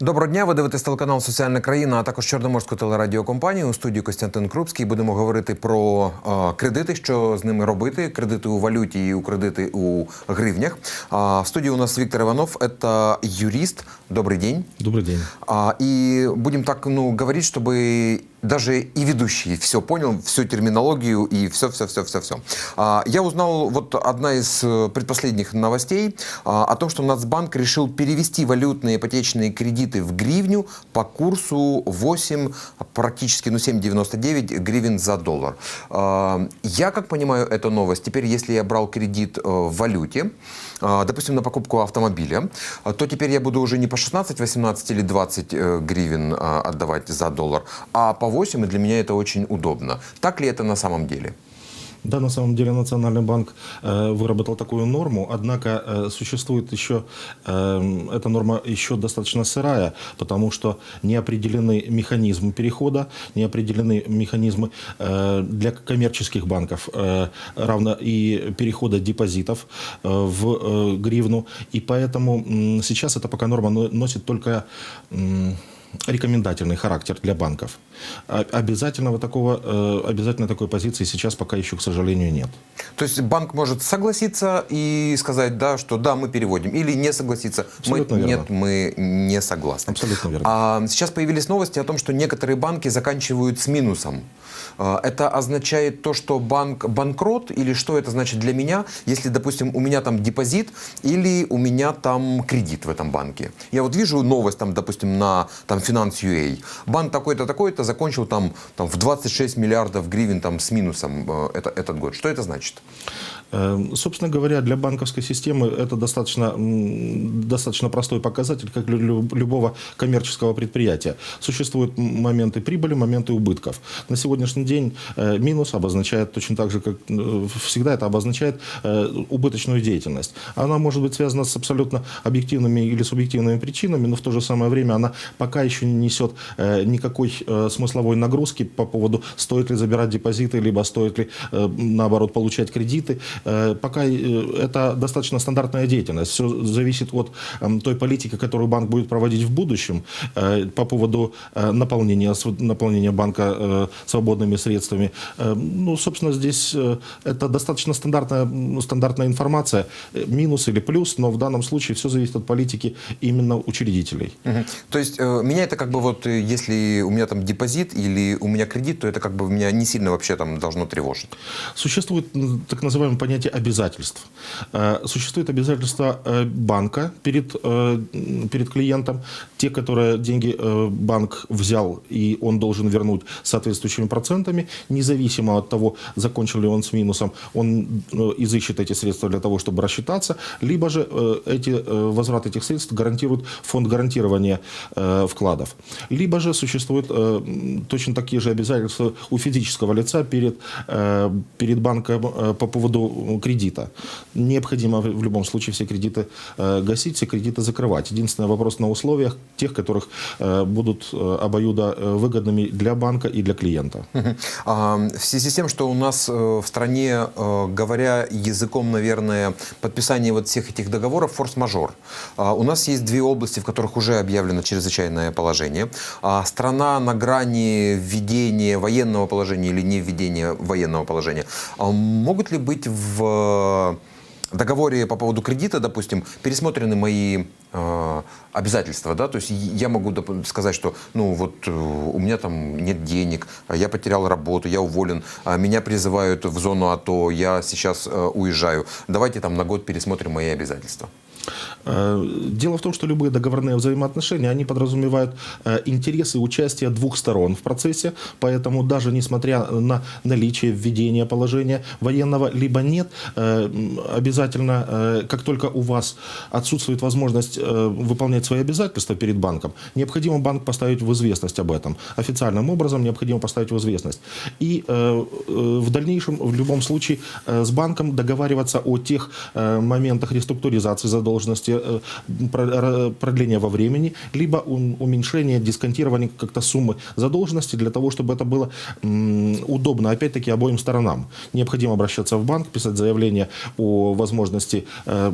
Доброго дня. Ви дивитесь телеканал Соціальна країна, а також Чорноморську телерадіокомпанію. У студії Костянтин Крупський. Будемо говорити про е, кредити, що з ними робити. Кредити у валюті і у кредити у гривнях. А, в студии у нас Виктор Иванов, это юрист. Добрый день. Добрый день. А, и будем так ну, говорить, чтобы даже и ведущий все понял, всю терминологию и все-все-все-все-все. Я узнал, вот одна из э, предпоследних новостей а, о том, что Нацбанк решил перевести валютные ипотечные кредиты в гривню по курсу 8, практически ну, 7,99 гривен за доллар. А, Я, как понимаю эту новость, теперь, если я брал кредит э, в валюте, а, допустим, на покупку автомобиля, а, то теперь я буду уже не по 16, 18 или 20 э, гривен а, отдавать за доллар, а по 8, и для меня это очень удобно. Так ли это на самом деле? Да, на самом деле Национальный банк э, выработал такую норму, однако э, существует еще, э, эта норма еще достаточно сырая, потому что не определены механизмы перехода, не определены механизмы для коммерческих банков, равно и перехода депозитов в гривну, и поэтому сейчас эта пока норма но- носит только... рекомендательный характер для банков. А- Обязательного такого, э, обязательно такой позиции сейчас пока еще, к сожалению, нет. То есть банк может согласиться и сказать, да, что да, мы переводим, или не согласиться, Абсолютно мы, верно. нет, мы не согласны. Абсолютно верно. А сейчас появились новости о том, что некоторые банки заканчивают с минусом. А, Это означает то, что банк банкрот, или что это значит для меня, если, допустим, у меня там депозит или у меня там кредит в этом банке. Я вот вижу новость, там, допустим, на там, Finance.ua. Банк такой-то, такой-то закончил там, там в 26 миллиардов гривен там, с минусом э, это, этот год. Что это значит? Э, Собственно говоря, для банковской системы это достаточно, достаточно простой показатель, как для лю- любого коммерческого предприятия. Существуют моменты прибыли, моменты убытков. На сегодняшний день э, минус обозначает точно так же, как э, всегда это обозначает э, убыточную деятельность. Она может быть связана с абсолютно объективными или субъективными причинами, но в то же самое время она пока еще не несет никакой смысловой нагрузки по поводу, стоит ли забирать депозиты, либо стоит ли, наоборот, получать кредиты. Э, Пока э, это достаточно стандартная деятельность. Все зависит от эм, той политики, которую банк будет проводить в будущем э, по поводу наполнения, наполнения банка свободными средствами. Ну, собственно, здесь это достаточно стандартная, стандартная информация, минус или плюс, но в данном случае все зависит от политики именно учредителей. Мгм. То есть меня это как бы вот, если у меня там депозит или у меня кредит, то это как бы меня не сильно вообще там должно тревожить. Существует так называемое понятие обязательств. Э, Существует обязательства э, банка перед, э, перед клиентом. Те, которые деньги банк взял, и он должен вернуть соответствующими процентами, независимо от того, закончил ли он с минусом, он изыщет эти средства для того, чтобы рассчитаться, либо же эти, возврат этих средств гарантирует фонд гарантирования вкладов. Либо же существуют точно такие же обязательства у физического лица перед, перед банком по поводу кредита. Необходимо в любом случае все кредиты э, гасить, все кредиты закрывать. Единственный вопрос на условиях тех, которых э, будут э, обоюдо выгодными для банка и для клиента. А, В связи с тем, что у нас в стране, говоря языком, наверное, подписание вот всех этих договоров форс-мажор. А, У нас есть две области, в которых уже объявлено чрезвычайное положение. А, Страна на грани введения военного положения или не введения военного положения. Могут ли быть в договоре по поводу кредита, допустим, пересмотрены мои э, обязательства, да, то есть я могу сказать, что, ну, вот э, у меня там нет денег, а я потерял работу, я уволен, а меня призывают в зону АТО, я сейчас э, уезжаю, давайте там на год пересмотрим мои обязательства. Э, Дело в том, что любые договорные взаимоотношения, они подразумевают э, интересы и участие двух сторон в процессе, поэтому даже несмотря на наличие введения положения военного, либо нет, э, обязательно, как только у вас отсутствует возможность выполнять свои обязательства перед банком, необходимо банк поставить в известность об этом. Официальным образом необходимо поставить в известность. И в дальнейшем, в любом случае, с банком договариваться о тех моментах реструктуризации задолженности, задолженности, э, про- ра- продление во времени, либо ум- уменьшение, дисконтирование как-то суммы задолженности для того, чтобы это было удобно, опять-таки, обоим сторонам. Необходимо обращаться в банк, писать заявление о возможности э,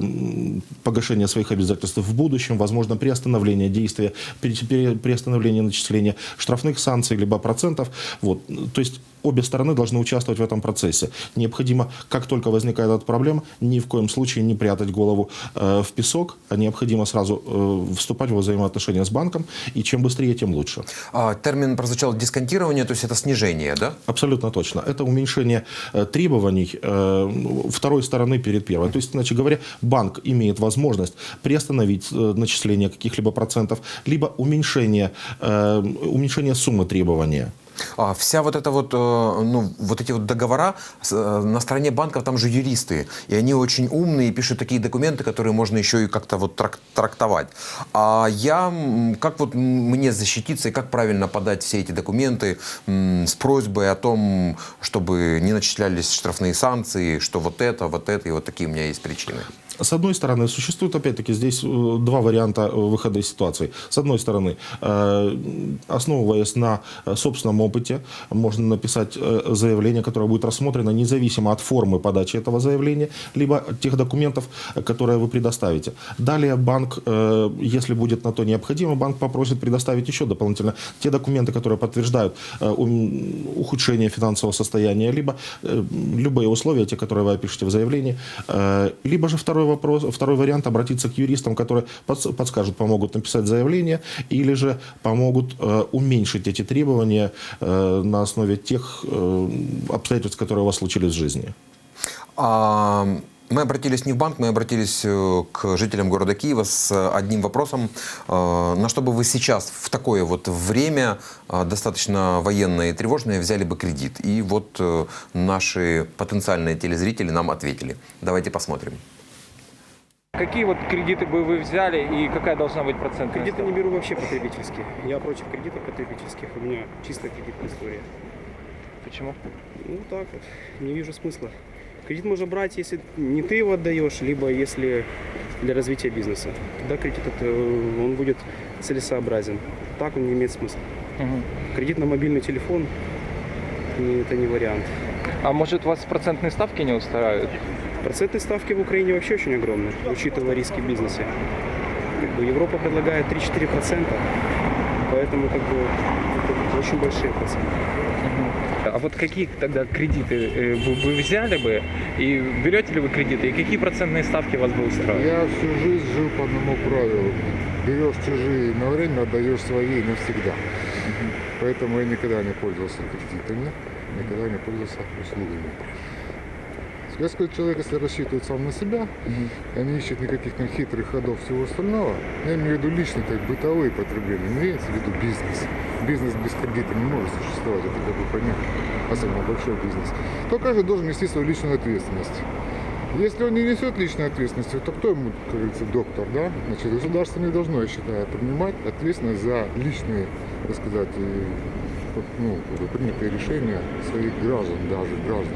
погашения своих обязательств в будущем, возможно, приостановление действия, приостановление начисления штрафных санкций, либо процентов. Вот. То есть обе стороны должны участвовать в этом процессе. Необходимо, как только возникает эта проблема, ни в коем случае не прятать голову э, в песок, а необходимо сразу э, вступать в взаимоотношения с банком, и чем быстрее, тем лучше. А, термин прозвучал дисконтирование, то есть это снижение, да? Абсолютно точно. Это уменьшение э, требований э, второй стороны перед первой. То есть, иначе говоря, банк имеет возможность приостановить э, начисление каких-либо процентов, либо уменьшение, э, уменьшение суммы требования. А, вся вот эта вот, э, ну, вот эти вот договора э, на стороне банков там же юристы, и они очень умные, пишут такие документы, которые можно еще и как-то вот трак- трактовать. А я, как вот мне защититься и как правильно подать все эти документы с просьбой о том, чтобы не начислялись штрафные санкции, что вот это, вот это и вот такие у меня есть причины. С одной стороны, существует, опять-таки, здесь э, два варианта э, выхода из ситуации. С одной стороны, э, основываясь на собственном опыте, можно написать заявление, которое будет рассмотрено независимо от формы подачи этого заявления, либо тех документов, которые вы предоставите. Далее банк, если будет на то необходимо, банк попросит предоставить еще дополнительно те документы, которые подтверждают ухудшение финансового состояния, либо любые условия, те, которые вы опишете в заявлении, либо же второй вопрос, второй вариант обратиться к юристам, которые подс- подскажут, помогут написать заявление, или же помогут э, уменьшить эти требования э, на основе тех э, обстоятельств, которые у вас случились в жизни. А, Мы обратились не в банк, мы обратились э, к жителям города Киева с э, одним вопросом. Э, На что бы вы сейчас в такое вот время, достаточно военное и тревожное, взяли бы кредит? И вот наши потенциальные телезрители нам ответили. Давайте посмотрим. Какие вот кредиты бы вы взяли и какая должна быть процентная Кредиты не беру вообще потребительские. Я против кредитов потребительских. У меня чисто кредитная история. Почему? Ну так вот, не вижу смысла. Кредит можно брать, если не ты его отдаешь, либо если для развития бизнеса. Тогда кредит это, он будет целесообразен. Так он не имеет смысла. Мгм. Кредит на мобильный телефон это не вариант. А может вас процентные ставки не устраивают? Процентные ставки в Украине вообще очень огромные, учитывая риски в бизнесе. Как бы Европа предлагает 3-4%, поэтому как бы это очень большие проценты. А вот какие тогда кредиты э, вы бы взяли бы? И берете ли вы кредиты? И какие процентные ставки вас бы устраивали? Я всю жизнь жил по одному правилу. Берешь чужие на время, отдаешь свои навсегда. Поэтому я никогда не пользовался кредитами, никогда не пользовался услугами. Если человек, если рассчитывает сам на себя, и не ищет никаких там хитрых ходов всего остального, я имею в виду личные, так бытовые потребления, имеется в виду бизнес. Бизнес без кредита не может существовать, это как бы понятно, особенно большой бизнес. То каждый должен нести свою личную ответственность. Если он не несет личной ответственности, то кто ему, как говорится, доктор, да? Значит, государство не должно, я считаю, принимать ответственность за личные, так сказать, вот, ну, принятые решения своих граждан, даже граждан.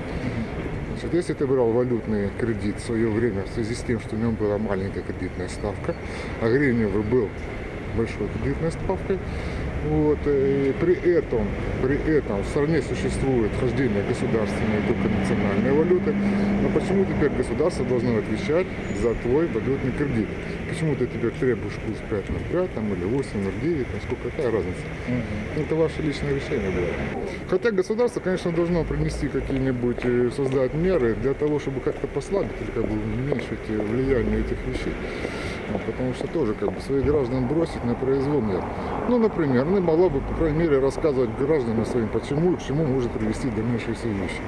Значит, если ты брал валютный кредит в свое время в связи с тем, что в нем была маленькая кредитная ставка, а гривневый был большой кредитной ставкой, вот, и при этом, при этом в стране существует хождение государственной и только национальной валюты, но почему теперь государство должно отвечать за твой валютный кредит? Почему ты теперь требуешь курс 5 на 5 там, или 8 на 9, там, сколько, какая разница? Это ваше личное решение было. Хотя государство, конечно, должно принести какие-нибудь, э, создать меры для того, чтобы как-то послабить или как бы уменьшить э, влияние этих вещей. Ну, Потому что тоже как бы своих граждан бросить на произвол нет. Ну, например, она могла бы, по крайней мере, рассказывать гражданам своим, почему и к чему может привести дальнейшие вещи.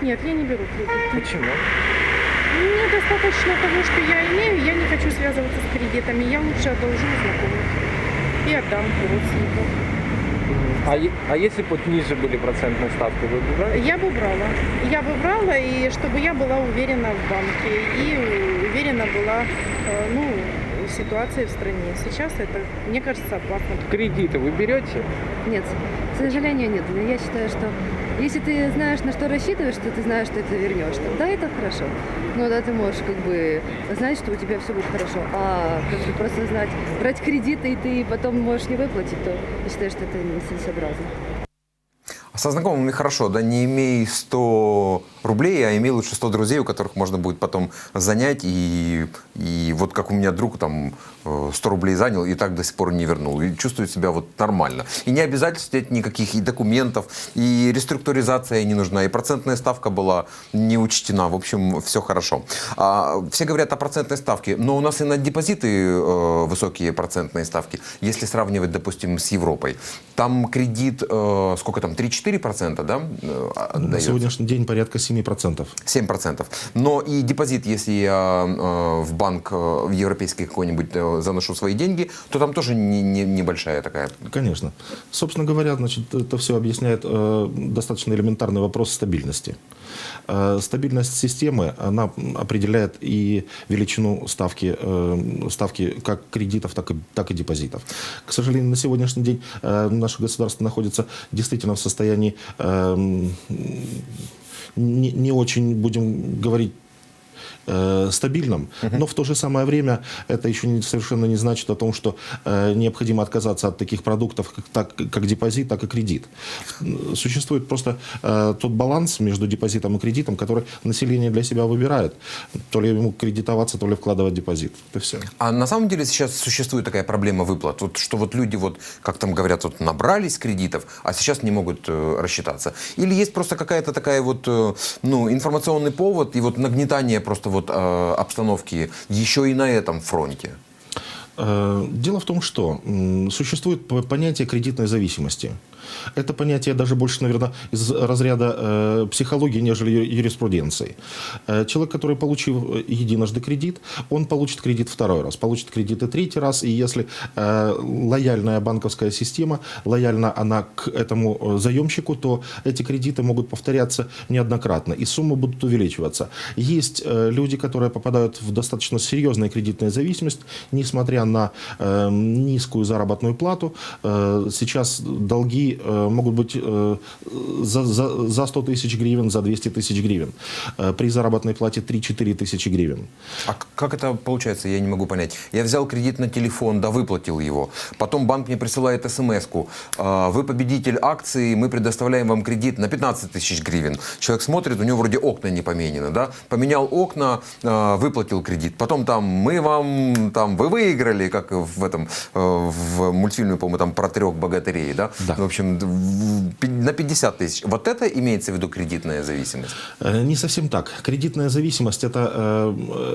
Нет, я не беру кредит. Почему? Мне достаточно того, что я имею, я не хочу связываться с кредитами. Я лучше одолжу знакомых и отдам родственникам. А, а если бы ниже были процентные ставки, вы бы брали? Я бы брала. Я бы брала, и чтобы я была уверена в банке и уверена была э, ну, в ситуации в стране. Сейчас это, мне кажется, опасно. Кредиты вы берете? Нет, к сожалению, нет. Я считаю, что Если ты знаешь, на что рассчитываешь, что ты знаешь, что ты вернешь, тогда это хорошо. Но да, ты можешь как бы знать, что у тебя все будет хорошо. А как бы просто знать, брать кредиты, и ты потом можешь не выплатить, то я считаю, что это нецелесообразно. А Со знакомыми хорошо, да, не имей 100 рублей, а имей лучше 100 друзей, у которых можно будет потом занять. И, и вот как у меня друг там э, 100 рублей занял и так до сих пор не вернул. И чувствует себя вот нормально. И не обязательств нет никаких и документов, и реструктуризация не нужна, и процентная ставка была не учтена. В общем, все хорошо. А, все говорят о процентной ставке, но у нас и на депозиты э, высокие процентные ставки. Если сравнивать, допустим, с Европой, там кредит, э, сколько там, 3-4%, да? э, На сегодняшний день порядка 7%. 7%. Но и депозит, если я э, в банк э, в европейский какой-нибудь заношу свои деньги, то там тоже не- не- небольшая такая. Конечно. Собственно говоря, значит, это все объясняет достаточно элементарный вопрос стабильности. Э, стабильность системы, она определяет и величину ставки, э, ставки как кредитов, так и, так и депозитов. К сожалению, на сегодняшний день э, наше государство находится действительно в состоянии э, не, не очень, будем говорить, э, стабильном, но в то же самое время это еще не, совершенно не значит о том, что э, необходимо отказаться от таких продуктов, как, так, как депозит, так и кредит. Существует просто э, тот баланс между депозитом и кредитом, который население для себя выбирает. То ли ему кредитоваться, то ли вкладывать депозит. Это все. А на самом деле сейчас существует такая проблема выплат, вот, что вот люди, вот, как там говорят, вот, набрались кредитов, а сейчас не могут э, рассчитаться. Или есть просто какая-то такая вот, э, ну, информационный повод и вот нагнетание просто вот э, обстановки еще и на этом фронте. Э, Дело в том, что существует понятие кредитной зависимости. Это понятие даже больше, наверное, из разряда э, психологии, нежели юриспруденции. Э, человек, который получил э, единожды кредит, он получит кредит второй раз, получит кредит и третий раз, и если э, лояльная банковская система, лояльна она к этому э, заемщику, то эти кредиты могут повторяться неоднократно, и суммы будут увеличиваться. Есть э, люди, которые попадают в достаточно серьезную кредитную зависимость, несмотря на э, низкую заработную плату. Э, сейчас долги э, могут быть э, за, за, за 100 тысяч гривен, за 200 тысяч гривен. Э, при заработной плате 3-4 тысячи гривен. А как это получается, я не могу понять. Я взял кредит на телефон, да, выплатил его. Потом банк мне присылает смс-ку. «А, Вы победитель акции, мы предоставляем вам кредит на 15 тысяч гривен. Человек смотрит, у него вроде окна не поменены, да? Поменял окна, выплатил кредит. Потом там мы вам, там, вы выиграли, как в этом, в мультфильме, по-моему, там про трех богатырей, да? Да. В общем, на 50 тысяч. Вот это имеется в виду кредитная зависимость? Э, не совсем так. Кредитная зависимость – это э,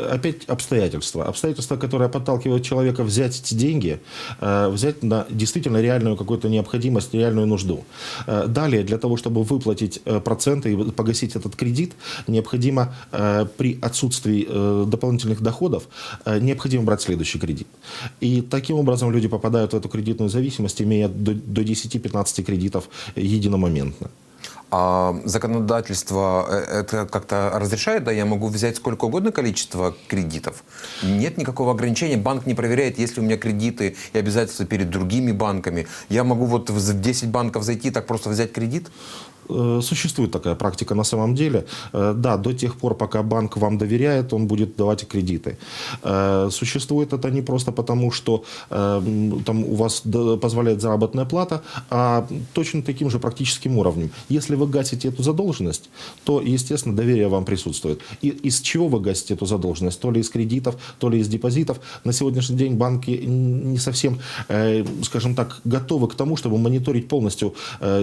э, опять обстоятельства. Обстоятельства, которые подталкивают человека взять эти деньги, взять на действительно реальную какую-то необходимость, реальную нужду. Далее, для того, чтобы выплатить проценты и погасить этот кредит, необходимо при отсутствии дополнительных доходов, необходимо брать следующий кредит. И таким образом люди попадают в эту кредитную зависимость, имея до 10-15 50 кредитов единомоментно. А законодательство э, это как-то разрешает, да, я могу взять сколько угодно количество кредитов. Нет никакого ограничения, банк не проверяет, есть ли у меня кредиты и обязательства перед другими банками. Я могу вот в 10 банков зайти и так просто взять кредит? Э, Существует такая практика на самом деле. Э, Да, до тех пор, пока банк вам доверяет, он будет давать кредиты. Э, Существует это не просто потому, что там у вас позволяет заработная плата, а точно таким же практическим уровнем. Если вы гасите эту задолженность, то, естественно, доверие вам присутствует. И из чего вы гасите эту задолженность? То ли из кредитов, то ли из депозитов. На сегодняшний день банки не совсем, скажем так, готовы к тому, чтобы мониторить полностью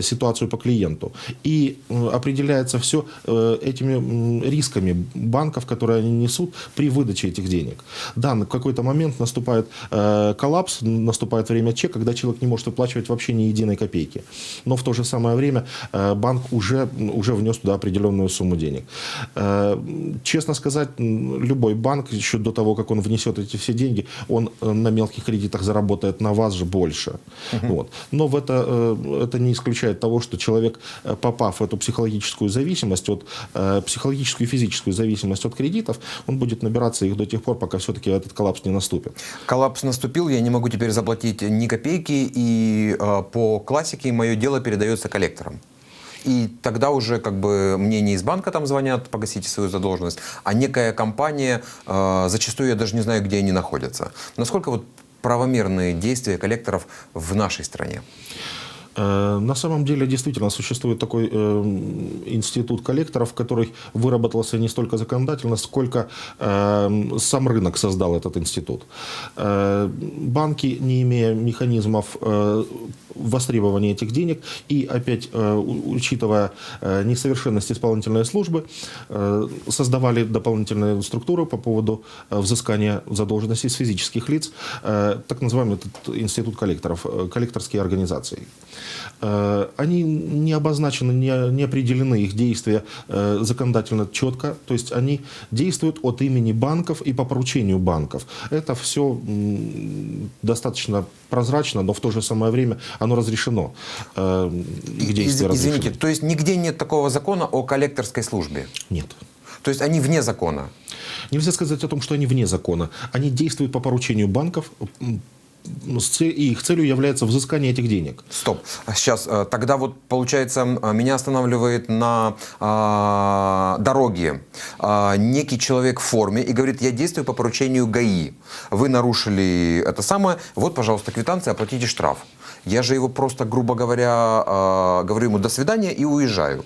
ситуацию по клиенту. И э, определяется все этими м, рисками банков, которые они несут при выдаче этих денег. Да, на какой-то момент наступает э, коллапс, наступает время чек, когда человек не может выплачивать вообще ни единой копейки. Но в то же самое время э, банк уже, уже внес туда определенную сумму денег. Э, честно сказать, любой банк еще до того, как он внесет эти все деньги, он э, на мелких кредитах заработает на вас же больше. Вот. Но в это, э, это не исключает того, что человек, э, попав в эту психологическую зависимость, от, э, психологическую и физическую зависимость от кредитов, он будет набираться их до тех пор, пока все-таки этот коллапс не наступит. Коллапс наступил, я не могу теперь заплатить ни копейки, и э, по классике мое дело передается коллекторам. И тогда уже как бы мне не из банка там звонят, погасите свою задолженность, а некая компания, э, зачастую я даже не знаю, где они находятся. Насколько вот правомерные действия коллекторов в нашей стране? Э, На самом деле действительно существует такой э, институт коллекторов, который выработался не столько законодательно, сколько э, сам рынок создал этот институт. Банки, не имея механизмов востребования этих денег и опять учитывая несовершенность исполнительной службы, создавали дополнительные структуры по поводу взыскания задолженностей с физических лиц, так называемый этот институт коллекторов, коллекторские организации. Э, Они не обозначены, не, не определены их действия э, законодательно четко, то есть они действуют от имени банков и по поручению банков. Это все достаточно прозрачно, но в то же самое время оно разрешено. э, Их Из- действия Извините, разрешены. то есть нигде нет такого закона о коллекторской службе? Нет. То есть они вне закона? Нельзя сказать о том, что они вне закона. Они действуют по поручению банков, и их целью является взыскание этих денег. Стоп. А Сейчас, э, тогда вот получается, м, меня останавливает на а, дороге а, некий человек в форме и говорит, я действую по поручению ГАИ. Вы нарушили это самое, вот, пожалуйста, квитанция, оплатите штраф. Я же его просто, грубо говоря, а, говорю ему до свидания и уезжаю.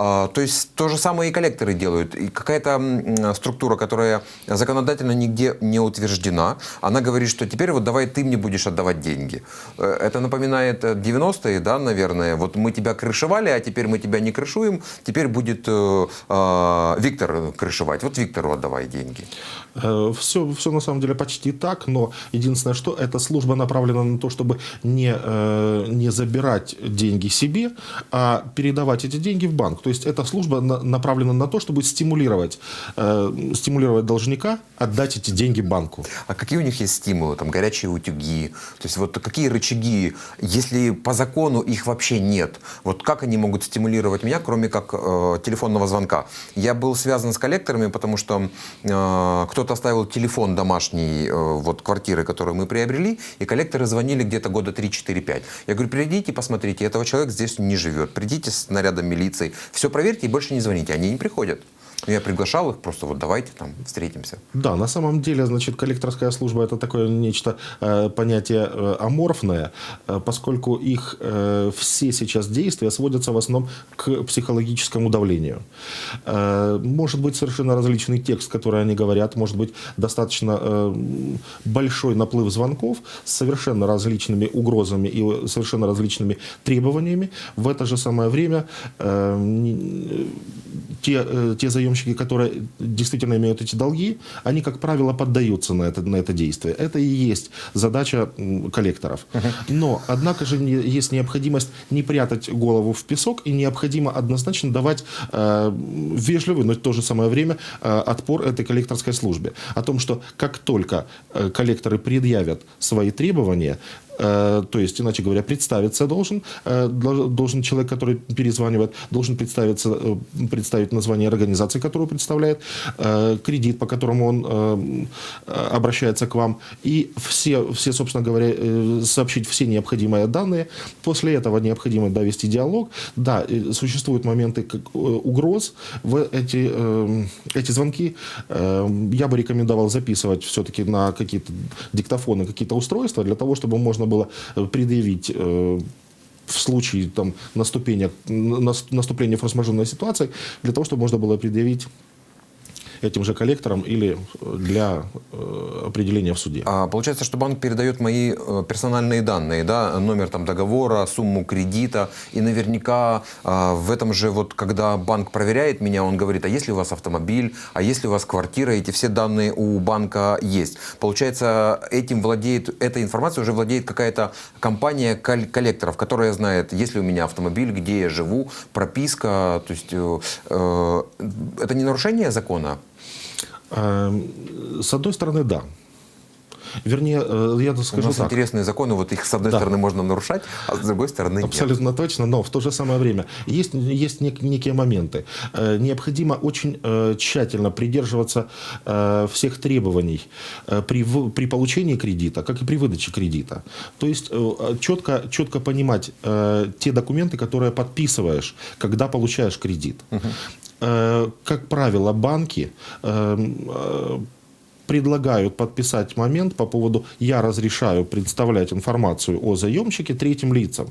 А, То есть то же самое и коллекторы делают. И какая-то структура, которая законодательно нигде не утверждена, она говорит, что теперь вот давай ты мне будешь отдавать деньги. Э, Это напоминает э, 90-е, да, наверное. Вот мы тебя крышевали, а теперь мы тебя не крышуем. Теперь будет э, э, Виктор крышевать. Вот Виктору отдавай деньги. Все, все на самом деле почти так, но единственное, что эта служба направлена на то, чтобы не, э, не забирать деньги себе, а передавать эти деньги в банк. То есть эта служба на- направлена на то, чтобы стимулировать, э, стимулировать должника отдать эти деньги банку. А какие у них есть стимулы? Там горячие утюги. То есть вот какие рычаги, если по закону их вообще нет? Вот как они могут стимулировать меня, кроме как э, телефонного звонка? Я был связан с коллекторами, потому что э, кто-то оставил телефон домашний э, вот квартиры, которую мы приобрели, и коллекторы звонили где-то года 3-4-5. Я говорю, придите, посмотрите, этого человек здесь не живет. Придите с нарядом милиции, все проверьте и больше не звоните. Они не приходят. Ну, Я приглашал их, просто вот давайте там встретимся. Да, на самом деле, значит, коллекторская служба это такое нечто э, понятие э, аморфное, э, поскольку их все сейчас действия сводятся в основном к психологическому давлению. Может быть совершенно различный текст, который они говорят, может быть достаточно большой наплыв звонков с совершенно различными угрозами и совершенно различными требованиями. В это же самое время те, те заемщики, которые действительно имеют эти долги, они, как правило, поддаются на это, на это действие. Это и есть задача коллекторов. Но, однако же, есть необходимость не прятать голову в песок и необходимо однозначно давать э, вежливый, но в то же самое время э, отпор этой коллекторской службе. О том, что как только э, коллекторы предъявят свои требования, то есть, иначе говоря, представиться должен, э, дол- должен человек, который перезванивает, должен представиться, э, представить название организации, которую представляет, э, кредит, по которому он э, э, обращается к вам, и все, все собственно говоря, э, сообщить все необходимые данные. После этого необходимо довести диалог. Да, э, существуют моменты как, э, угроз в эти, э, эти звонки. э, Я бы рекомендовал записывать все-таки на какие-то диктофоны, какие-то устройства, для того, чтобы можно было э, предъявить э, в случае там, наступления, нас- наступления форс-мажорной ситуации, для того, чтобы можно было предъявить этим же коллекторам или э, для э, определения в суде. А, Получается, что банк передает мои э, персональные данные, да, номер там договора, сумму кредита, и наверняка а, в этом же вот, когда банк проверяет меня, он говорит, а если у вас автомобиль, а если у вас квартира, эти все данные у банка есть. Получается, этим владеет, этой информацией уже владеет какая-то компания кол- коллекторов, которая знает, есть ли у меня автомобиль, где я живу, прописка, то есть э, это не нарушение закона? Э, С одной стороны, да. Вернее, э, я У скажу нас так. интересные законы, вот их с одной Да. стороны можно нарушать, а с другой стороны нет. Абсолютно точно, но в то же самое время есть, есть нек- некие моменты. Э, Необходимо очень э, тщательно придерживаться всех требований при, при получении кредита, как и при выдаче кредита. То есть четко, четко понимать те документы, которые подписываешь, когда получаешь кредит. Э, Как правило, банки э, э, предлагают подписать момент по поводу «я разрешаю представлять информацию о заемщике третьим лицам».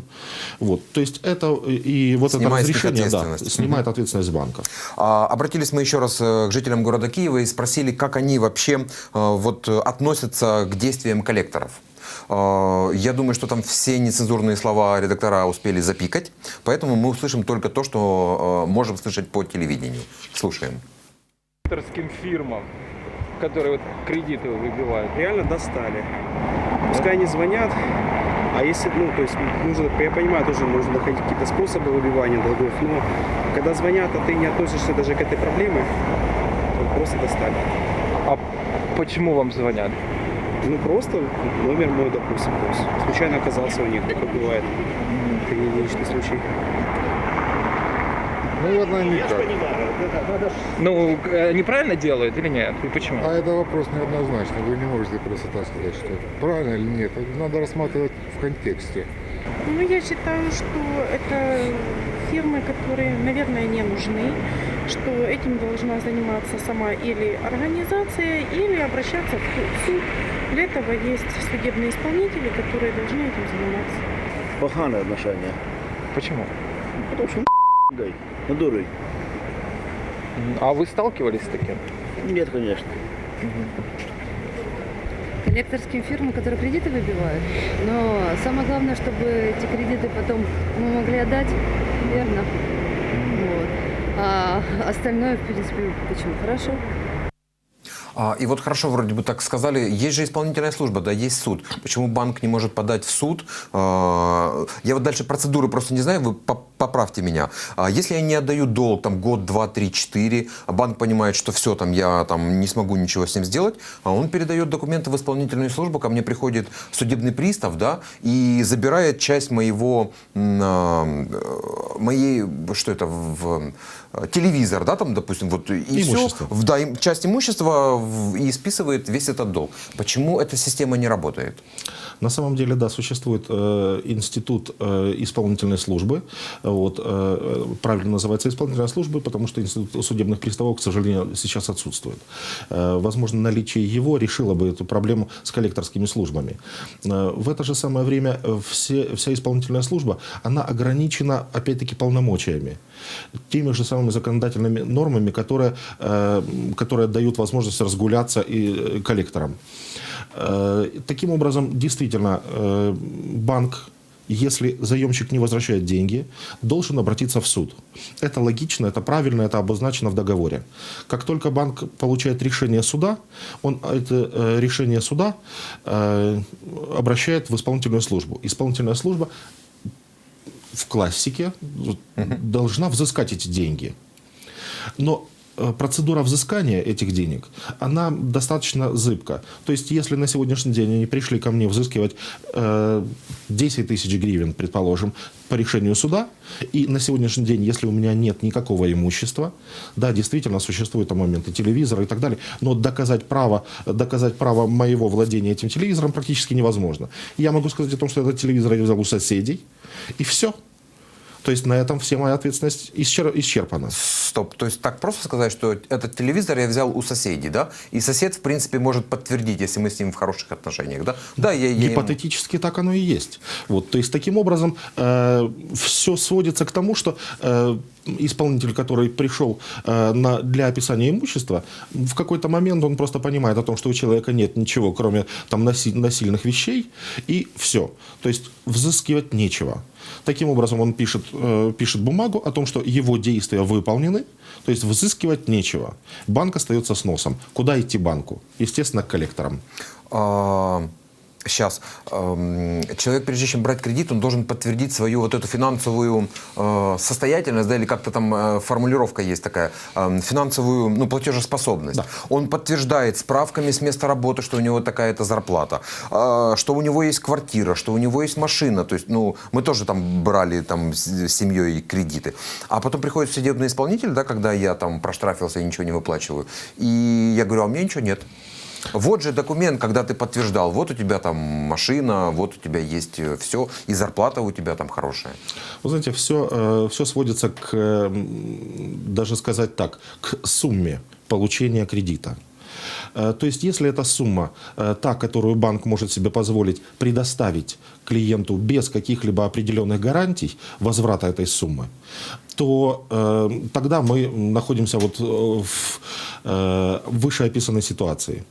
Вот. То есть это э, и вот это Снимает них разрешение да, снимает ответственность банка. А, Обратились мы еще раз э, к жителям города Киева и спросили, как они вообще э, вот, э, относятся к действиям коллекторов. Э, Я думаю, что там все нецензурные слова редактора успели запикать, поэтому мы услышим только то, что э, можем слышать по телевидению. Слушаем. Фирмам, которые вот кредиты выбивают. Реально достали. Пускай они звонят, а если, ну, то есть, нужно, я понимаю, тоже нужно находить какие-то способы выбивания долгов, но когда звонят, а ты не относишься даже к этой проблеме, то просто достали. А почему вам звонят? Ну, просто номер мой, допустим, то есть, случайно оказался у них, такое бывает. Это не единичный случай. Ну, наверное, никак. Ну, э, они правильно делают или нет? И почему? А это вопрос неоднозначный. Вы не можете просто так сказать, что правильно или нет. Надо рассматривать в контексте. Ну, я считаю, что это фирмы, которые, наверное, не нужны, что этим должна заниматься сама или организация, или обращаться в суд. Для этого есть судебные исполнители, которые должны этим заниматься. Погане отношення. Почему? Тому що дай, надурюй. А вы сталкивались с таким? Ні, звісно. коллекторским фирмам, которые кредиты выбивают. Но самое главное, чтобы эти кредиты потом мы могли отдать, верно. Вот. А остальное, в принципе, почему? Хорошо. А, И вот хорошо, вроде бы так сказали, есть же исполнительная служба, да, есть суд. Почему банк не может подать в суд? А, Я вот дальше процедуры просто не знаю, вы по- поправьте меня. А Если я не отдаю долг, там, год, два, три, четыре, банк понимает, что все, там, я там не смогу ничего с ним сделать, а он передает документы в исполнительную службу, ко мне приходит судебный пристав, да, и забирает часть моего, а, моей, что это, в, э, телевизор, да, там, допустим, вот, и все, Имущество. да, часть имущества в- и списывает весь этот долг. Почему эта система не работает? На самом деле, да, существует э, институт э, исполнительной службы. Вот, э, правильно называется исполнительная служба, потому что институт судебных приставов, к сожалению, сейчас отсутствует. Э, возможно, наличие его решило бы эту проблему с коллекторскими службами. Э, в это же самое время э, все, вся исполнительная служба, она ограничена, опять-таки, полномочиями. Теми же самыми законодательными нормами, которые, э, которые дают возможность разгуляться и э, коллекторам. Э, Таким образом, действительно, банк, если заемщик не возвращает деньги, должен обратиться в суд. Это логично, это правильно, это обозначено в договоре. Как только банк получает решение суда, он это решение суда обращает в исполнительную службу. Исполнительная служба в классике должна взыскать эти деньги. Но э, процедура взыскания этих денег, она достаточно зыбка. То есть, если на сегодняшний день они пришли ко мне взыскивать э, 10 тысяч гривен, предположим, по решению суда, и на сегодняшний день, если у меня нет никакого имущества, да, действительно существуют там моменты телевизора и так далее, но доказать право, доказать право моего владения этим телевизором практически невозможно. Я могу сказать о том, что этот телевизор я взял у соседей, и все. То есть на этом вся моя ответственность исчер- исчерпана. Стоп, то есть так просто сказать, что этот телевизор я взял у соседей, да? И сосед, в принципе, может подтвердить, если мы с ним в хороших отношениях, да? Да, я... я Гипотетически так оно и есть. Вот, то есть таким образом все сводится к тому, что э, исполнитель, который пришел э, на, для описания имущества, в какой-то момент он просто понимает о том, что у человека нет ничего, кроме там наси- насильных вещей, и все. То есть взыскивать нечего. Таким образом он пишет, э, пишет бумагу о том, что его действия выполнены, то есть взыскивать нечего. Банк остается с носом. Куда идти банку? Естественно, к коллекторам. А, Сейчас. Человек, прежде чем брать кредит, он должен подтвердить свою вот эту финансовую э, состоятельность, да, или как-то там э, формулировка есть такая, э, финансовую, ну, платежеспособность. Он подтверждает справками с места работы, что у него такая-то зарплата, э, что у него есть квартира, что у него есть машина. То есть, ну, мы тоже там брали там с семьей кредиты. А потом приходит судебный исполнитель, да, когда я там проштрафился и ничего не выплачиваю. И я говорю, а у меня ничего нет. Вот же документ, когда ты подтверждал, вот у тебя там машина, вот у тебя есть все, и зарплата у тебя там хорошая. Вы знаете, все, все сводится к, э, даже сказать так, к сумме получения кредита. Э, То есть, если эта сумма, э, та, которую банк может себе позволить предоставить клиенту без каких-либо определенных гарантий возврата этой суммы, то э, тогда мы находимся вот э, в э, вышеописанной ситуации.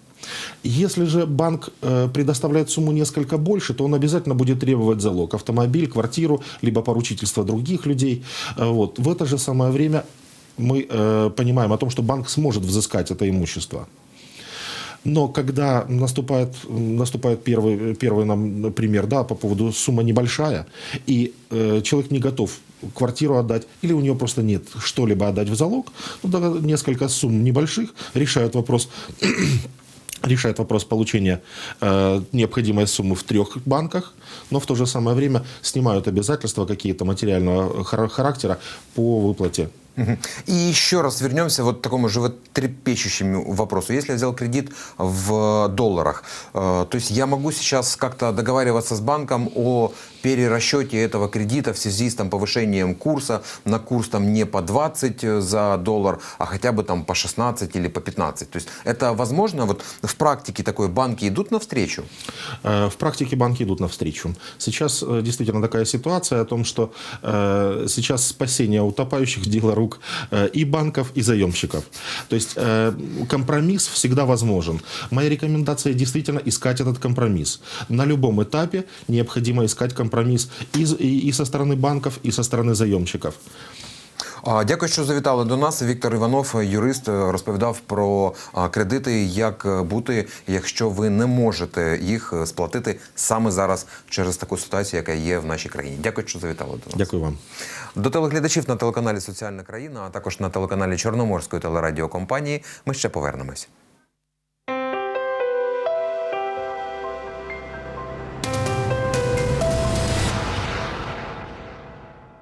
Если же банк э, предоставляет сумму несколько больше, то он обязательно будет требовать залог. Автомобиль, квартиру, либо поручительство других людей. Э, вот. В это же самое время мы э, понимаем о том, что банк сможет взыскать это имущество. Но когда наступает, наступает первый, первый нам пример, да, по поводу сумма небольшая, и э, человек не готов квартиру отдать, или у него просто нет что-либо отдать в залог, ну, тогда несколько сумм небольших решают вопрос решает вопрос получения э, необходимой суммы в трех банках, но в то же самое время снимают обязательства какие-то материального хара- характера по выплате. И еще раз вернемся вот к такому животрепещущему вопросу. Если я взял кредит в долларах, э, то есть я могу сейчас как-то договариваться с банком о перерасчете этого кредита в связи с там, повышением курса на курс там, не по 20 за доллар, а хотя бы там по 16 или по 15. То есть это возможно? Вот в практике такой банки идут навстречу? Э, В практике банки идут навстречу. Сейчас э, действительно такая ситуация о том, что э, сейчас спасение утопающих – дело э, и банков, и заемщиков. То есть э, компромисс всегда возможен. Моя рекомендация действительно искать этот компромисс. На любом этапе необходимо искать компромисс и, з- і, і со стороны банков, і со стороны заемщиков. Дякую, що завітали до нас. Віктор Іванов, юрист, розповідав про кредити, як бути, якщо ви не можете їх сплатити саме зараз через таку ситуацію, яка є в нашій країні. Дякую, що завітали до нас. Дякую вам. До телеглядачів на телеканалі Соціальна країна, а також на телеканалі Чорноморської телерадіокомпанії. Ми ще повернемось.